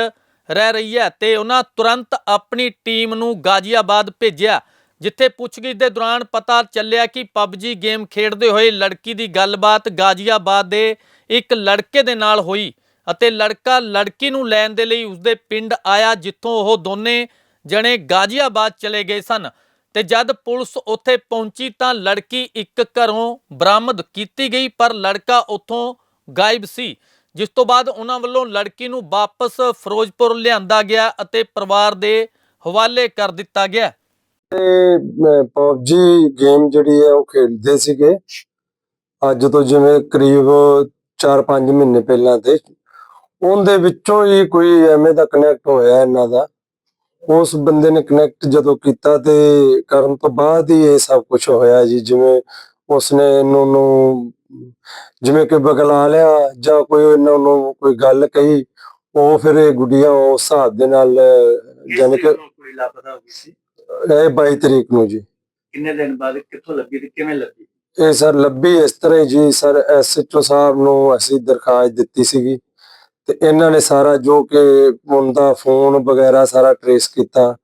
ਰਹਿ ਰਹੀ ਹੈ ਤੇ ਉਹਨਾਂ ਤੁਰੰਤ ਆਪਣੀ ਟੀਮ ਨੂੰ ਗਾਜ਼ੀਆਬਾਦ ਭੇਜਿਆ, ਜਿੱਥੇ ਪੁੱਛਗਿੱਛ ਦੇ ਦੌਰਾਨ ਪਤਾ ਚੱਲਿਆ ਕਿ ਪਬਜੀ ਗੇਮ ਖੇਡਦੇ ਹੋਏ ਲੜਕੀ ਦੀ ਗੱਲਬਾਤ ਗਾਜ਼ੀਆਬਾਦ ਦੇ ਇੱਕ ਲੜਕੇ ਦੇ ਨਾਲ ਹੋਈ ਅਤੇ ਲੜਕਾ ਲੜਕੀ ਨੂੰ ਲੈਣ ਦੇ ਲਈ ਉਸਦੇ ਪਿੰਡ ਆਇਆ, ਜਿੱਥੋਂ ਉਹ ਦੋਨੇ ਜਣੇ ਗਾਜ਼ੀਆਬਾਦ ਚਲੇ ਗਏ ਸਨ ਤੇ ਜਦ ਪੁਲਿਸ ਉੱਥੇ ਪਹੁੰਚੀ ਤਾਂ ਲੜਕੀ ਇੱਕ ਘਰੋਂ ਬਰਾਮਦ ਕੀਤੀ ਗਈ, ਪਰ ਲੜਕਾ ਉੱਥੋਂ ਗਾਇਬ ਸੀ, ਜਿਸ ਤੋਂ ਬਾਅਦ ਉਹਨਾਂ ਵੱਲੋਂ ਲੜਕੀ ਨੂੰ ਵਾਪਸ ਫਿਰੋਜ਼ਪੁਰ ਲਿਆਂਦਾ ਗਿਆ ਅਤੇ ਪਰਿਵਾਰ ਦੇ ਹਵਾਲੇ ਕਰ ਦਿੱਤਾ ਗਿਆ। ਪਬਜੀ ਗੇਮ ਜਿਹੜੀ ਹੈ ਉਹ ਖੇਡਦੇ ਸੀਗੇ। ਅੱਜ ਤੋਂ ਜਿਵੇਂ ਕਰੀਬ 4-5 ਮਹੀਨੇ ਪਹਿਲਾਂ ਤੇ, ਉਹਦੇ ਵਿੱਚੋਂ ਹੀ ਕੋਈ ਐਵੇਂ ਦਾ ਕਨੈਕਟ ਹੋਇਆ ਇਹਨਾਂ ਦਾ। ਉਸ ਬੰਦੇ ਨੇ ਕਨੈਕਟ ਜਦੋਂ ਕੀਤਾ ਤੇ ਕਰਨ ਤੋਂ ਬਾਅਦ ਹੀ ਇਹ ਸਭ ਕੁਝ ਹੋਇਆ ਜੀ, ਜਿਵੇਂ ਉਸਨੇ ਇਹਨੂੰ ਨੂੰ ਜਿਵੇਂ ਕਿ ਬਗਲਾ ਲਿਆ ਜਾਂ ਕੋਈ ਇਹਨਾਂ ਨੂੰ ਕੋਈ ਗੱਲ ਕਹੀ ਉਹ ਫਿਰ ਇਹ ਗੁੱਡੀਆਂ ਉਸ ਹਿਸਾਬ ਦੇ ਨਾਲ ਜਾਨੀ ਕਿ ਕੁੜੀ ਲਾਪਤਾ ਹੋ ਗਈ ਸੀ? ਇਹ 22 ਤਰੀਕ ਨੂੰ ਜੀ। ਕਿੰਨੇ ਦਿਨ ਬਾਅਦ ਕਿੱਥੋਂ ਲੱਗੀ ਤੇ ਕਿਵੇਂ ਲੱਗੀ ਇਹ ਸਰ ਲੱਭੀ ਇਸ ਤਰ੍ਹਾਂ ਜੀ ਸਰ ਐਸਐਚਓ ਸਾਹਿਬ ਨੂੰ ਅਸੀਂ ਦਰਖਾਸਤ ਦਿੱਤੀ ਸੀਗੀ ਤੇ ਇਹਨਾਂ ਨੇ ਸਾਰਾ ਜੋ ਕਿ ਉਹਦਾ ਫੋਨ ਵਗੈਰਾ ਸਾਰਾ ਟਰੇਸ ਕੀਤਾ।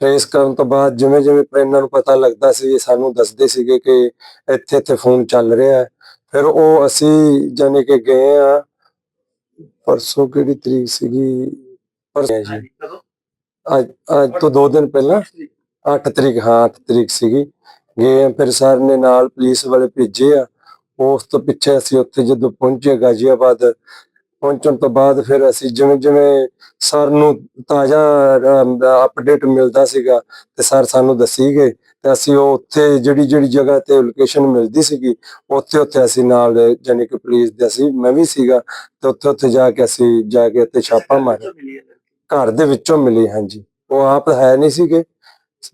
ਟਰੇਸ ਕਰਨ ਤੋਂ ਬਾਅਦ ਜਿਵੇਂ ਜਿਵੇਂ ਇਹਨਾਂ ਨੂੰ ਪਤਾ ਲੱਗਦਾ ਸੀ ਸਾਨੂੰ ਦੱਸਦੇ ਸੀਗੇ ਕਿ ਇੱਥੇ ਇੱਥੇ ਫੋਨ ਚੱਲ ਰਿਹਾ ਹੈ। ਫਿਰ ਉਹ ਅਸੀਂ ਜਾਨੀ ਕਿ ਗਏ ਆ। ਪਰਸੋਂ ਕਿਹੜੀ ਤਰੀਕ ਸੀਗੀ? ਪਰਸੋਂ ਜੀ। ਅੱਜ ਅੱਜ ਤੋਂ 2 ਦਿਨ ਪਹਿਲਾਂ। 8 ਤਰੀਕ। ਹਾਂ 8 ਤਰੀਕ ਸੀਗੀ। ਗਏ ਆ, ਫਿਰ ਸਰ ਨੇ ਨਾਲ ਪੁਲਿਸ ਵਾਲੇ ਭੇਜੇ ਆ। ਉਸ ਤੋਂ ਪਿੱਛੇ ਅਸੀਂ ਉੱਥੇ ਜਦੋਂ ਪਹੁੰਚੇ ਗਾਜ਼ੀਆਬਾਦ ਪਹੁੰਚਣ ਤੋਂ ਬਾਅਦ ਫਿਰ ਅਸੀਂ ਜਿਵੇਂ ਜਿਵੇਂ ਸਰ ਨੂੰ ਤਾਜ਼ਾ ਅਪਡੇਟ ਮਿਲਦਾ ਸੀਗਾ ਤੇ ਸਰ ਸਾਨੂੰ ਦੱਸੀ ਗਏ ਤੇ ਅਸੀਂ ਉਹ ਉੱਥੇ ਜਿਹੜੀ ਜਿਹੜੀ ਜਗ੍ਹਾ ਤੇ ਲੋਕੇਸ਼ਨ ਮਿਲਦੀ ਸੀਗੀ ਉੱਥੇ ਉੱਥੇ ਅਸੀਂ ਨਾਲ ਜਾਨੀ ਕਿ ਪੁਲਿਸ ਦੇ ਅਸੀਂ ਮੈਂ ਵੀ ਸੀਗਾ ਤੇ ਉੱਥੇ ਉੱਥੇ ਜਾ ਕੇ ਅਸੀਂ ਜਾ ਕੇ ਉੱਥੇ ਛਾਪਾ ਮਾਰਿਆ? ਘਰ ਦੇ ਵਿੱਚੋਂ ਮਿਲੀ ਹਾਂਜੀ। ਉਹ ਆਪ ਹੈ ਨਹੀਂ ਸੀਗੇ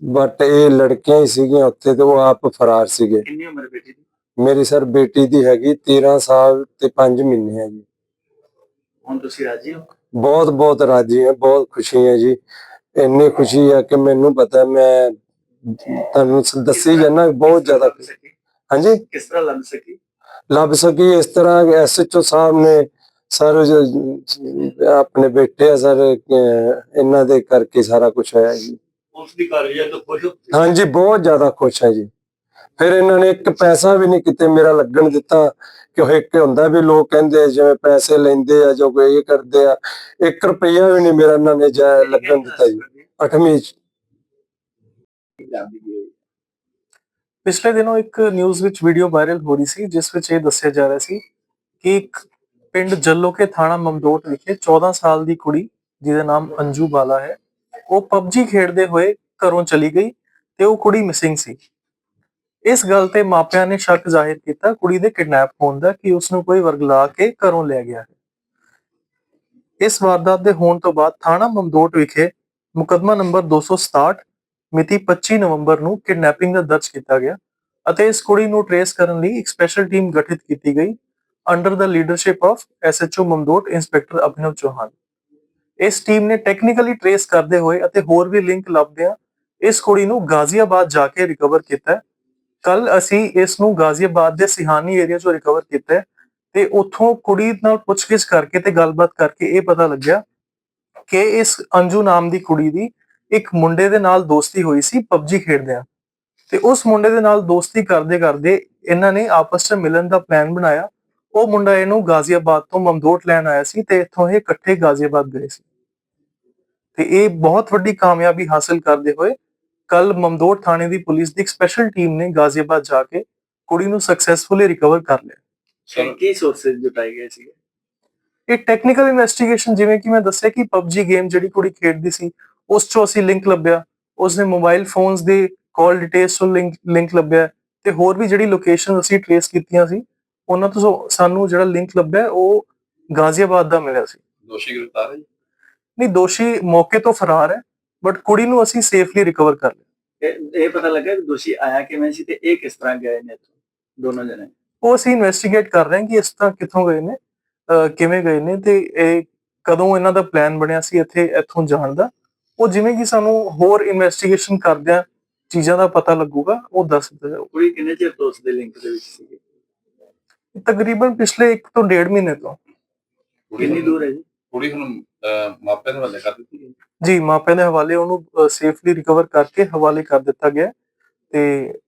ਬਟ ਇਹ ਲੜਕੀਆਂ ਹੀ ਸੀਗੀਆਂ ਉੱਥੇ ਤੇ ਉਹ ਆਪ ਫਰਾਰ ਸੀਗੇ। ਕਿੰਨੀ ਉਮਰ ਬੇਟੀ ਦੀ? ਮੇਰੀ ਸਰ ਬੇਟੀ ਦੀ ਹੈਗੀ 13 ਸਾਲ ਤੇ 5 ਮਹੀਨੇ ਹੈ ਜੀ। ਹੁਣ ਤੁਸੀਂ ਰਾਜੀ ਹੋ? ਬਹੁਤ ਬਹੁਤ ਰਾਜੀ ਹਾਂ ਬਹੁਤ ਖੁਸ਼ੀ ਹੈ ਜੀ। ਇੰਨੀ ਖੁਸ਼ੀ ਹੈ ਕਿ ਮੈਨੂੰ ਪਤਾ ਮੈਂ ਤੁਹਾਨੂੰ ਦੱਸੀ ਜਾਣਾ ਬਹੁਤ ਜ਼ਿਆਦਾ। ਹਾਂਜੀ? ਕਿਸ ਤਰ੍ਹਾਂ ਲੱਭ ਸਕੀ? ਲੱਭ ਸਕੀ ਇਸ ਤਰ੍ਹਾਂ ਐਸਐਚਓ ਸਾਹਿਬ ਨੇ ਸਰ ਜ- ਆਪਣੇ ਬੇਟੇ ਆ ਸਰ ਇਹਨਾਂ ਦੇ ਕਰਕੇ ਸਾਰਾ ਕੁਝ ਹੋਇਆ ਜੀ। ਉਸ ਦੀ ਕਾਰਵਾਈ ਤੋਂ ਖੁਸ਼ ਹਾਂਜੀ ਬਹੁਤ ਜ਼ਿਆਦਾ ਖੁਸ਼ ਹੈ ਜੀ। ਫਿਰ ਇਹਨਾਂ ਨੇ ਇੱਕ ਪੈਸਾ ਵੀ ਨਹੀਂ ਕਿਤੇ ਮੇਰਾ ਲੱਗਣ ਦਿੱਤਾ ਕਿ ਉਹ ਇੱਕ ਹੁੰਦਾ ਵੀ ਲੋਕ ਕਹਿੰਦੇ ਆ ਜਿਵੇਂ ਪੈਸੇ ਲੈਂਦੇ ਆ ਜੋ ਕੋਈ ਇਹ ਕਰਦੇ ਆ 1 ਰੁਪਈਆ ਵੀ ਨਹੀਂ ਮੇਰਾ ਇਹਨਾਂ ਨੇ ਲੱਗਣ ਦਿੱਤਾ ਜੀ। ਅੱਠਵੀਂ ਚ। ਪਿਛਲੇ ਦਿਨੋਂ ਇੱਕ ਨਿਊਜ਼ ਵਿੱਚ ਵੀਡੀਓ ਵਾਇਰਲ ਹੋ ਰਹੀ ਸੀ, ਜਿਸ ਵਿੱਚ ਇਹ ਦੱਸਿਆ ਜਾ ਰਿਹਾ ਸੀ ਕਿ ਇੱਕ ਪਿੰਡ ਜੱਲੋਕੇ ਥਾਣਾ ਮਮਦੋਟ ਵਿਖੇ 14 ਸਾਲ ਦੀ ਕੁੜੀ, ਜਿਹਦਾ ਨਾਮ ਅੰਜੂ ਬਾਲਾ ਹੈ, ਉਹ ਪਬਜੀ ਖੇਡਦੇ ਹੋਏ ਘਰੋਂ ਚਲੀ ਗਈ ਤੇ ਉਹ ਕੁੜੀ ਮਿਸਿੰਗ ਸੀ। ਇਸ ਗੱਲ ਤੇ ਮਾਪਿਆਂ ਨੇ ਸ਼ੱਕ ਜ਼ਾਹਿਰ ਕੀਤਾ, ਕੁੜੀ ਦੇ ਕਿਡਨੈਪ ਹੋਣ ਦਾ ਕਿ ਉਸ ਨੂੰ ਕੋਈ ਵਰਗਲਾ ਕੇ ਘਰੋਂ ਲੈ ਗਿਆ ਹੈ। ਇਸ ਵਾਰਦਾਤ ਦੇ ਹੋਣ ਤੋਂ ਬਾਅਦ ਥਾਣਾ ਮਮਦੋਟ ਵਿਖੇ ਮੁਕੱਦਮਾ ਨੰਬਰ 267 ਮਿਤੀ 25 ਨਵੰਬਰ ਨੂੰ ਕਿਡਨੈਪਿੰਗ ਦਾ ਦਰਜ ਕੀਤਾ ਗਿਆ ਅਤੇ ਇਸ ਕੁੜੀ ਨੂੰ ਟਰੇਸ ਕਰਨ ਲਈ ਇੱਕ ਸਪੈਸ਼ਲ ਟੀਮ ਗਠਿਤ ਕੀਤੀ ਗਈ under the leadership of SHO Mamdot, inspector Abhinav Chauhan. ਇਸ ਟੀਮ ਨੇ ਟੈਕਨੀਕਲੀ ਟਰੇਸ ਕਰਦੇ ਹੋਏ ਅਤੇ ਹੋਰ ਵੀ ਲਿੰਕ ਲੱਭਦਿਆਂ ਇਸ ਕੁੜੀ ਨੂੰ ਗਾਜ਼ੀਆਬਾਦ ਜਾ ਕੇ ਰਿਕਵਰ ਕੀਤਾ ਕੱਲ ਅਸੀਂ ਇਸ ਨੂੰ ਗਾਜ਼ੀਆਬਾਦ ਦੇ ਸਿਹਾਨੀ ਏਰੀਆ ਚੋਂ ਰਿਕਵਰ ਕੀਤਾ ਤੇ ਉੱਥੋਂ ਕੁੜੀ ਨਾਲ ਪੁੱਛਗਿੱਛ ਕਰਕੇ ਤੇ ਗੱਲਬਾਤ ਕਰਕੇ ਇਹ ਪਤਾ ਲੱਗਿਆ ਕਿ ਇਸ ਅੰਜੂ ਨਾਮ ਦੀ ਕੁੜੀ ਦੀ ਇੱਕ ਮੁੰਡੇ ਦੇ ਨਾਲ ਦੋਸਤੀ ਹੋਈ ਸੀ ਪਬਜੀ ਖੇਡਦਿਆਂ। ਤੇ ਉਸ ਮੁੰਡੇ ਦੇ ਨਾਲ ਦੋਸਤੀ ਕਰਦੇ ਕਰਦੇ ਇਹਨਾਂ ਨੇ ਆਪਸ ਵਿੱਚ ਮਿਲਣ ਦਾ ਪਲਾਨ ਬਣਾਇਆ। ਉਹ ਮੁੰਡਾ ਇਹਨੂੰ ਗਾਜ਼ੀਆਬਾਦ ਤੋਂ ਮਮਦੋਟ ਲੈਣ ਆਇਆ ਸੀ ਤੇ ਇੱਥੋਂ ਇਹ ਇਕੱਠੇ ਗਾਜ਼ੀਆਬਾਦ ਗਏ ਸੀ। ਤੇ ਇਹ ਬਹੁਤ ਵੱਡੀ ਕਾਮਯਾਬੀ ਹਾਸਲ ਕਰਦੇ ਹੋਏ ਕੱਲ ਮਮਦੋਟ ਥਾਣੇ ਦੀ ਪੁਲਿਸ ਦੀ ਇੱਕ ਸਪੈਸ਼ਲ ਟੀਮ ਨੇ ਗਾਜ਼ੀਆਬਾਦ ਜਾ ਕੇ ਕੁੜੀ ਨੂੰ ਸਕਸੈਸਫੁਲੀ ਰਿਕਵਰ ਕਰ ਲਿਆ। ਕੀ ਸੋਰਸਸ ਜੁਟਾਏ ਗਏ ਸੀ ਇਹ ਟੈਕਨੀਕਲ ਇਨਵੈਸਟੀਗੇਸ਼ਨ ਜਿਵੇਂ ਕਿ ਮੈਂ ਦੱਸਿਆ ਕਿ PUBG ਗੇਮ ਜਿਹੜੀ ਕੁੜੀ ਖੇਡਦੀ ਸੀ ਉਸ ਚੋਂ ਅਸੀਂ ਲਿੰਕ ਲੱਭਿਆ। ਉਸਨੇ ਮੋਬਾਈਲ ਫੋਨਸ ਦੇ ਕਾਲ ਡਿਟੇਲਸ ਤੋਂ ਲਿੰਕ ਲਿੰਕ ਲੱਭਿਆ। ਤੇ ਹੋਰ ਵੀ ਜਿਹੜੀ ਲੋਕੇਸ਼ਨ ਅਸੀਂ ਟ੍ਰੇਸ ਕੀਤੀਆਂ ਸੀ ਉਹਨਾਂ ਤੋਂ ਸਾਨੂੰ ਜਿਹੜਾ ਲਿੰਕ ਲੱਭਿਆ ਉਹ ਗਾਜ਼ੀਆਬਾਦ ਦਾ ਮਿਲਿਆ ਸੀ। ਦੋਸ਼ੀ ਗ੍ਰਿਫਤਾਰ ਹੈ ਜੀ? ਨਹੀਂ ਦੋਸ਼ੀ ਮੌਕੇ ਤੋਂ ਫਰਾਰ ਹੈ ਬਟ ਕੁੜੀ ਨੂੰ ਅਸੀਂ ਸੇਫਲੀ ਰਿਕਵਰ ਕਰ ਲਿਆ। ਇਹ ਪਤਾ ਲੱਗਾ ਕਿ ਦੋਸ਼ੀ ਆਇਆ ਕਿਵੇਂ ਸੀ ਤੇ ਇਹ ਕਿਸ ਤਰ੍ਹਾਂ ਗਏ ਨੇ ਇੱਥੋਂ? ਦੋਨੋਂ ਜਣੇ? ਉਹ ਅਸੀਂ ਇਨਵੈਸਟੀਗੇਟ ਕਰ ਰਹੇ ਹਾਂ ਕਿ ਇਸ ਤਰ੍ਹਾਂ ਕਿੱਥੋਂ ਗਏ ਨੇ ਕਿਵੇਂ ਗਏ ਨੇ ਤੇ ਇਹ ਕਦੋਂ ਇਹਨਾਂ ਦਾ ਪਲਾਨ ਬਣਿਆ ਸੀ ਇੱਥੇ ਇੱਥੋਂ ਜਾਣ ਦਾ। ਉਹ ਜਿਵੇਂ ਕਿ ਸਾਨੂੰ ਹੋਰ ਇਨਵੈਸਟੀਗੇਸ਼ਨ ਕਰਦਿਆਂ ਚੀਜ਼ਾਂ ਦਾ ਪਤਾ ਲੱਗੂਗਾ ਉਹ ਦੱਸ ਦਿੱਤਾ ਜਾਊਗਾ। ਕੁੜੀ ਕਿੰਨੇ ਚਿਰ ਤੋਂ ਉਸ ਦੇ ਲਿੰਕ ਦੇ ਵਿੱਚ ਸੀ ਤਕਰੀਬਨ ਪਿਛਲੇ 1 ਤੋਂ 1.5 ਮਹੀਨੇ ਤੋਂ। ਕਿੰਨੀ ਦੂਰ ਹੈ ਜੀ? ਕੁੜੀ ਹੁਣ ਮਾਪਿਆਂ ਦੇ ਹਵਾਲੇ ਕਰ ਦਿੱਤੀ ਗਈ। ਜੀ ਮਾਪਿਆਂ ਦੇ ਹਵਾਲੇ ਉਹਨੂੰ ਸੇਫਲੀ ਰਿਕਵਰ ਕਰਕੇ ਹਵਾਲੇ ਕਰ ਦਿੱਤਾ ਗਿਆ ਤੇ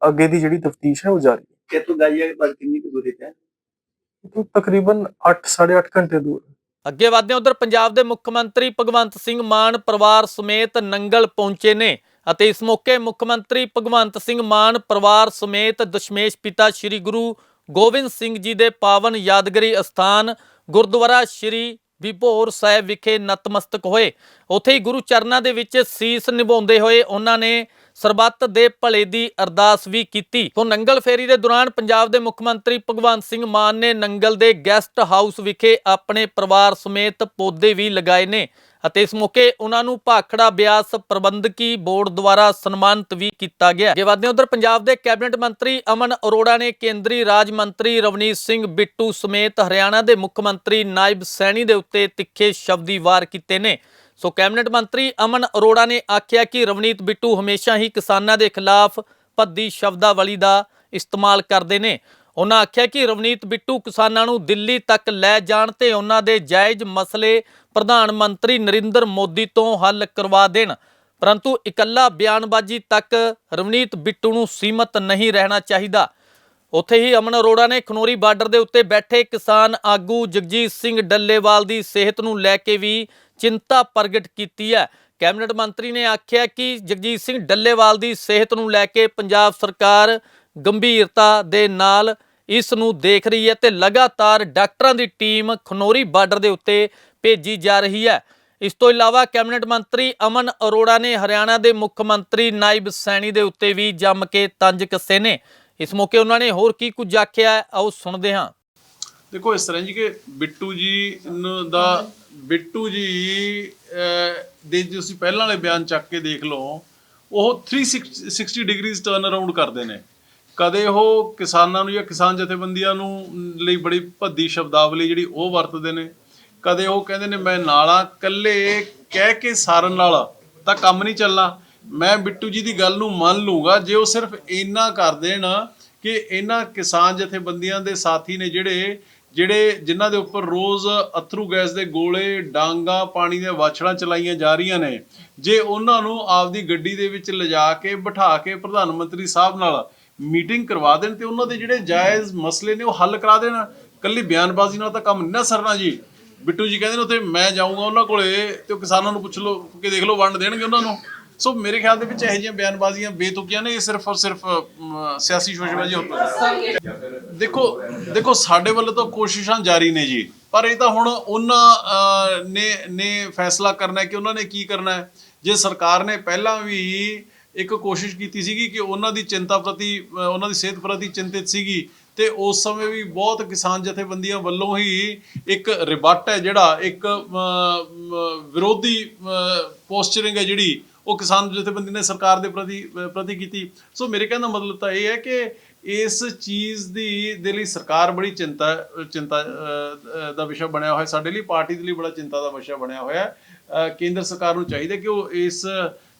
ਅੱਗੇ ਦੀ ਜਿਹੜੀ ਤਫਤੀਸ਼ ਹੈ ਉਹ ਜਾਰੀ ਹੈ। ਬਾਅਦ ਕਿੰਨੀ ਕੁ ਦੂਰੀ ਤੇ ਹੈ? ਤਕਰੀਬਨ 8 8.5 ਘੰਟੇ ਦੂਰ। ਹੈ। ਅੱਗੇ ਵਧਦੇ ਉਧਰ ਪੰਜਾਬ ਦੇ ਮੁੱਖ ਮੰਤਰੀ ਭਗਵੰਤ ਸਿੰਘ ਮਾਨ ਪਰਿਵਾਰ ਸਮੇਤ ਨੰਗਲ ਪਹੁੰਚੇ ਨੇ ਅਤੇ ਇਸ ਮੌਕੇ ਮੁੱਖ ਮੰਤਰੀ ਭਗਵੰਤ ਸਿੰਘ ਮਾਨ ਪਰਿਵਾਰ ਸਮੇਤ ਦਸ਼ਮੇਸ਼ ਪਿਤਾ ਸ੍ਰੀ ਗੁਰੂ ਗੋਬਿੰਦ ਸਿੰਘ ਜੀ ਦੇ ਪਾਵਨ ਯਾਦਗਰੀ ਅਸਥਾਨ ਗੁਰਦੁਆਰਾ ਸ੍ਰੀ ਵਿਭੋਰ ਸਾਹਿਬ ਵਿਖੇ ਨਤਮਸਤਕ ਹੋਏ। ਉੱਥੇ ਹੀ ਗੁਰੂ ਚਰਨਾਂ ਦੇ ਵਿੱਚ ਸੀਸ ਨਿਭਾਉਂਦੇ ਹੋਏ ਉਹਨਾਂ ਨੇ ਸਰਬੱਤ ਦੇ ਭਲੇ ਦੀ ਅਰਦਾਸ ਵੀ ਕੀਤੀ। ਤੋਂ ਨੰਗਲ ਫੇਰੀ ਦੇ ਦੌਰਾਨ ਪੰਜਾਬ ਦੇ ਮੁੱਖ ਮੰਤਰੀ ਭਗਵੰਤ ਸਿੰਘ ਮਾਨ ਨੇ ਨੰਗਲ ਦੇ ਗੈਸਟ ਹਾਊਸ ਵਿਖੇ ਆਪਣੇ ਪਰਿਵਾਰ ਸਮੇਤ ਪੌਦੇ ਵੀ ਲਗਾਏ ਨੇ ਅਤੇ ਇਸ ਮੌਕੇ ਉਹਨਾਂ ਨੂੰ ਭਾਖੜਾ ਬਿਆਸ ਪ੍ਰਬੰਧਕੀ ਬੋਰਡ ਦੁਆਰਾ ਸਨਮਾਨਿਤ ਵੀ ਕੀਤਾ ਗਿਆ। ਅੱਗੇ ਵਧਦੇ ਉਧਰ ਪੰਜਾਬ ਦੇ ਕੈਬਨਿਟ ਮੰਤਰੀ ਅਮਨ ਅਰੋੜਾ ਨੇ ਕੇਂਦਰੀ ਰਾਜ ਮੰਤਰੀ ਰਵਨੀਤ ਸਿੰਘ ਬਿੱਟੂ ਸਮੇਤ ਹਰਿਆਣਾ ਦੇ ਮੁੱਖ ਮੰਤਰੀ ਨਾਇਬ ਸੈਣੀ ਦੇ ਉੱਤੇ ਤਿੱਖੇ ਸ਼ਬਦੀ ਵਾਰ ਕੀਤੇ ਨੇ। ਸੋ ਕੈਬਨਿਟ ਮੰਤਰੀ ਅਮਨ ਅਰੋੜਾ ਨੇ ਆਖਿਆ ਕਿ ਰਵਨੀਤ ਬਿੱਟੂ ਹਮੇਸ਼ਾ ਹੀ ਕਿਸਾਨਾਂ ਦੇ ਖਿਲਾਫ ਭੱਦੀ ਸ਼ਬਦਾਵਲੀ ਦਾ ਇਸਤੇਮਾਲ ਕਰਦੇ ਨੇ। ਉਹਨਾਂ ਆਖਿਆ ਕਿ ਰਵਨੀਤ ਬਿੱਟੂ ਕਿਸਾਨਾਂ ਨੂੰ ਦਿੱਲੀ ਤੱਕ ਲੈ ਜਾਣ ਤੇ ਉਹਨਾਂ ਦੇ ਜਾਇਜ਼ ਮਸਲੇ ਪ੍ਰਧਾਨ ਮੰਤਰੀ ਨਰਿੰਦਰ ਮੋਦੀ ਤੋਂ ਹੱਲ ਕਰਵਾ ਦੇਣ। ਪਰੰਤੂ ਇਕੱਲਾ ਬਿਆਨਬਾਜ਼ੀ ਤੱਕ ਰਵਨੀਤ ਬਿੱਟੂ ਨੂੰ ਸੀਮਤ ਨਹੀਂ ਰਹਿਣਾ ਚਾਹੀਦਾ। ਉੱਥੇ ਹੀ ਅਮਨ ਅਰੋੜਾ ਨੇ ਖਨੋਰੀ ਬਾਰਡਰ ਦੇ ਉੱਤੇ ਬੈਠੇ ਕਿਸਾਨ ਆਗੂ ਜਗਜੀਤ ਸਿੰਘ ਡੱਲੇਵਾਲ ਦੀ ਸਿਹਤ ਨੂੰ ਲੈ ਕੇ ਵੀ ਚਿੰਤਾ ਪ੍ਰਗਟ ਕੀਤੀ ਹੈ। ਕੈਬਨਿਟ ਮੰਤਰੀ ਨੇ ਆਖਿਆ ਕਿ ਜਗਜੀਤ ਸਿੰਘ ਡੱਲੇਵਾਲ ਦੀ ਸਿਹਤ ਨੂੰ ਲੈ ਕੇ ਪੰਜਾਬ ਸਰਕਾਰ ਗੰਭੀਰਤਾ ਦੇ ਨਾਲ ਇਸ ਨੂੰ ਦੇਖ ਰਹੀ ਹੈ ਤੇ ਲਗਾਤਾਰ ਡਾਕਟਰਾਂ ਦੀ ਟੀਮ ਖਨੋਰੀ ਬਾਰਡਰ ਦੇ ਉੱਤੇ ਭੇਜੀ ਜਾ ਰਹੀ ਹੈ। ਇਸ ਤੋਂ ਇਲਾਵਾ ਕੈਬਨਿਟ ਮੰਤਰੀ ਅਮਨ ਅਰੋੜਾ ਨੇ ਹਰਿਆਣਾ ਦੇ ਮੁੱਖ ਮੰਤਰੀ ਨਾਇਬ ਸੈਣੀ ਦੇ ਉੱਤੇ ਵੀ ਜੰਮ ਕੇ ਤੰਜ ਕੱਸੇ ਨੇ। ਇਸ ਮੌਕੇ ਉਹਨਾਂ ਨੇ ਹੋਰ ਕੀ ਕੁਝ ਆਖਿਆ ਹੈ, ਆਓ ਸੁਣਦੇ ਹਾਂ। ਦੇਖੋ ਇਸ ਤਰ੍ਹਾਂ ਜੀ ਕਿ ਬਿੱਟੂ ਜੀ ਨੂੰ ਦਾ ਬਿੱਟੂ ਜੀ ਦੇ ਜੇ ਤੁਸੀਂ ਪਹਿਲਾਂ ਵਾਲੇ ਬਿਆਨ ਚੱਕ ਕੇ ਦੇਖ ਲਓ ਉਹ 360 ਡਿਗਰੀਜ਼ ਟਰਨ ਅਰਾਊਂਡ ਕਰਦੇ ਨੇ। ਕਦੇ ਉਹ ਕਿਸਾਨਾਂ ਨੂੰ ਜਾਂ ਕਿਸਾਨ ਜਥੇਬੰਦੀਆਂ ਨੂੰ ਲਈ ਬੜੀ ਭੱਦੀ ਸ਼ਬਦਾਵਲੀ ਜਿਹੜੀ ਉਹ ਵਰਤਦੇ ਨੇ। ਕਦੇ ਉਹ ਕਹਿੰਦੇ ਨੇ ਮੈਂ ਨਾਲਾ ਕੱਲੇ ਕਹਿ ਕੇ ਸਾਰਨ ਨਾਲ ਤਾਂ ਕੰਮ ਨਹੀਂ ਚੱਲਣਾ। ਮੈਂ ਬਿੱਟੂ ਜੀ ਦੀ ਗੱਲ ਨੂੰ ਮੰਨ ਲੂੰਗਾ ਜੇ ਉਹ ਸਿਰਫ ਇੰਨਾ ਕਰ ਦੇਣ ਕਿ ਇਹਨਾਂ ਕਿਸਾਨ ਜਥੇਬੰਦੀਆਂ ਦੇ ਸਾਥੀ ਨੇ ਜਿਹੜੇ ਜਿਹੜੇ ਜਿਨ੍ਹਾਂ ਦੇ ਉੱਪਰ ਰੋਜ਼ ਅਥਰੂ ਗੈਸ ਦੇ ਗੋਲੇ, ਡਾਂਗਾ, ਪਾਣੀ ਦੇ ਵਾਛੜਾਂ ਚਲਾਈਆਂ ਜਾ ਰਹੀਆਂ ਨੇ, ਜੇ ਉਹਨਾਂ ਨੂੰ ਆਪਦੀ ਗੱਡੀ ਦੇ ਵਿੱਚ ਲਿਜਾ ਕੇ, ਬਿਠਾ ਕੇ ਪ੍ਰਧਾਨ ਮੰਤਰੀ ਸਾਹਿਬ ਨਾਲ ਮੀਟਿੰਗ ਕਰਵਾ ਦੇਣ ਤੇ ਉਹਨਾਂ ਦੇ ਜਿਹੜੇ ਜਾਇਜ਼ ਮਸਲੇ ਨੇ ਉਹ ਹੱਲ ਕਰਾ ਦੇਣ, ਕੱਲੀ ਬਿਆਨਬਾਜ਼ੀ ਨਾਲ ਤਾਂ ਕੰਮ ਨਹੀਂ ਨਾ ਸਰਨਾ ਜੀ। ਬਿੱਟੂ ਜੀ ਕਹਿੰਦੇ ਨੇ ਉੱਥੇ ਮੈਂ ਜਾਊਂਗਾ ਉਹਨਾਂ ਕੋਲੇ ਤੇ ਉਹ ਕਿਸਾਨਾਂ ਨੂੰ ਪੁੱਛ ਲਓ, ਕਿ ਦੇਖ ਲਓ ਵੰਡ ਦੇਣਗੇ ਉਹਨਾਂ ਨੂੰ। ਸੋ ਮੇਰੇ ਖਿਆਲ ਦੇ ਵਿੱਚ ਇਹੋ ਜਿਹੀਆਂ ਬਿਆਨਬਾਜ਼ੀਆਂ ਬੇਤੁਕੀਆਂ ਨੇ, ਇਹ ਸਿਰਫ ਔਰ ਸਿਰਫ ਸਿਆਸੀ ਸ਼ੋਸ਼ੇਬਾਜ਼ੀ ਹੋ। ਦੇਖੋ ਦੇਖੋ, ਸਾਡੇ ਵੱਲੋਂ ਤਾਂ ਕੋਸ਼ਿਸ਼ਾਂ ਜਾਰੀ ਨੇ ਜੀ, ਪਰ ਇਹ ਤਾਂ ਹੁਣ ਉਹਨਾਂ ਨੇ ਨੇ ਫੈਸਲਾ ਕਰਨਾ ਹੈ ਕਿ ਉਹਨਾਂ ਨੇ ਕੀ ਕਰਨਾ ਹੈ। ਜੇ ਸਰਕਾਰ ਨੇ ਪਹਿਲਾਂ ਵੀ ਇੱਕ ਕੋਸ਼ਿਸ਼ ਕੀਤੀ ਸੀਗੀ ਕਿ ਉਹਨਾਂ ਦੀ ਚਿੰਤਾ ਪ੍ਰਤੀ ਉਹਨਾਂ ਦੀ ਸਿਹਤ ਪ੍ਰਤੀ ਚਿੰਤਿਤ ਸੀਗੀ, ਤੇ ਉਸ ਸਮੇਂ ਵੀ ਬਹੁਤ ਕਿਸਾਨ ਜਥੇਬੰਦੀਆਂ ਵੱਲੋਂ ਹੀ ਇੱਕ ਰਿਬਟ ਹੈ ਜਿਹੜਾ, ਇੱਕ ਵਿਰੋਧੀ ਪੋਸਚਰਿੰਗ ਹੈ ਜਿਹੜੀ ਉਹ ਕਿਸਾਨ ਜਥੇਬੰਦੀ ਨੇ ਸਰਕਾਰ ਦੇ ਪ੍ਰਤੀ ਅਹ, ਪ੍ਰਤੀ ਕੀਤੀ ਸੋ ਮੇਰੇ ਕਹਿਣ ਦਾ ਮਤਲਬ ਤਾਂ ਇਹ ਹੈ ਕਿ ਇਸ ਚੀਜ਼ ਦੀ ਦੇ ਲਈ ਸਰਕਾਰ ਬੜੀ ਚਿੰਤਾ ਚਿੰਤਾ ਅਹ, ਅਹ, ਦਾ ਵਿਸ਼ਾ ਬਣਿਆ ਹੋਇਆ ਸਾਡੇ ਲਈ ਪਾਰਟੀ ਦੇ ਲਈ ਬੜਾ ਚਿੰਤਾ ਦਾ ਵਿਸ਼ਾ ਬਣਿਆ ਹੋਇਆ ਹੈ ਅਹ, ਕੇਂਦਰ ਸਰਕਾਰ ਨੂੰ ਚਾਹੀਦਾ ਕਿ ਉਹ ਇਸ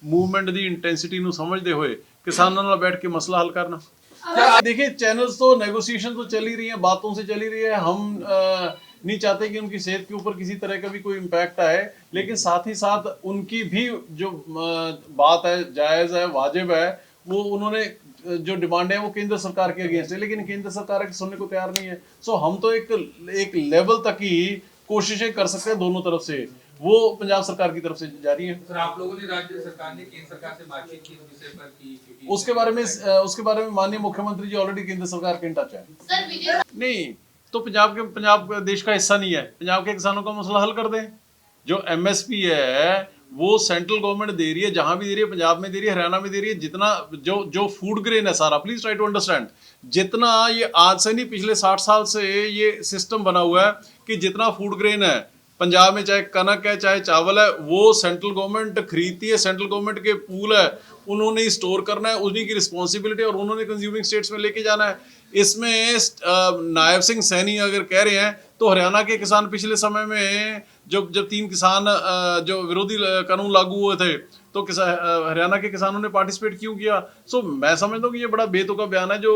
ਮੂਵਮੈਂਟ ਦੀ ਇੰਟੈਂਸਿਟੀ ਨੂੰ ਸਮਝਦੇ ਹੋਏ ਕਿਸਾਨਾਂ ਨਾਲ बैठ के मसला हल करना देखिए चैनल्स तो नेगोशिएशन तो चल ही रही हैं बातों से चल ही रही है हम अ, नहीं चाहते कि उनकी सेहत के ऊपर किसी तरह का भी कोई इम्पैक्ट आए लेकिन साथ ही साथ उनकी भी जो बात है जायज़ है वाजिब है वो उन्होंने जो डिमांड है वो केंद्र सरकार के अगेंस्ट है लेकिन केंद्र सरकार सुनने को तैयार नहीं है। सो हम तो एक एक लेवल तक ही कोशिशें कर सकते हैं दोनों तरफ़ से। वो पंजाब सरकार की तरफ़ से जारी है। सर आप लोगों ने राज्य सरकार ने केंद्र सरकार से बातचीत की इस विषय पर की उसके बारे में उसके बारे में माननीय मुख्यमंत्री जी ऑलरेडी केंद्र सरकार के इन टच है। नहीं तो पंजाब के पंजाब का देश का हिस्सा नहीं है पंजाब के किसानों का मसला हल कर दें जो एमएसपी है वो सेंट्रल गवर्नमेंट दे रही है जहां भी दे रही है पंजाब में दे रही है हरियाणा में दे रही है जितना जो जो फूड ग्रेन है सारा प्लीज ट्राई टू अंडरस्टैंड जितना ये आज से नहीं पिछले साठ साल से ये सिस्टम बना हुआ है कि जितना फूड ग्रेन है पंजाब में चाहे कनक है, चाहे चावल है, वो सेंट्रल गवर्नमेंट खरीदती है सेंट्रल गवर्नमेंट के पूल है, उन्होंने ही स्टोर करना है, उन्हीं की रिस्पॉन्सिबिलिटी और उन्होंने कंज्यूमिंग स्टेट्स में लेके जाना है। इसमें नायब सिंह सैनी अगर कह रहे हैं तो हरियाणा के किसान पिछले समय में, जब जब तीन किसान जो विरोधी कानून लागू हुए थे तो हरियाणा के किसानों ने पार्टिसिपेट क्यों किया? सो मैं समझता हूँ कि ये बड़ा बेतुका बयान है जो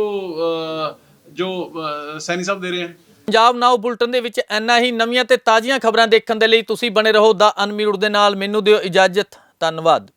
जो सैनी साहब दे रहे हैं। ਪੰਜਾਬ ਨਾਓ ਬੁਲਟਨ ਦੇ ਵਿੱਚ ਇੰਨਾ ਹੀ ਨਵੀਆਂ ਤੇ ਤਾਜ਼ੀਆਂ ਖਬਰਾਂ ਦੇਖਣ ਦੇ ਲਈ ਤੁਸੀਂ ਬਣੇ ਰਹੋ ਦਾ ਅਨਮਿਊਟ ਦੇ ਨਾਲ। ਮੈਨੂੰ ਦਿਓ ਇਜਾਜ਼ਤ। ਧੰਨਵਾਦ।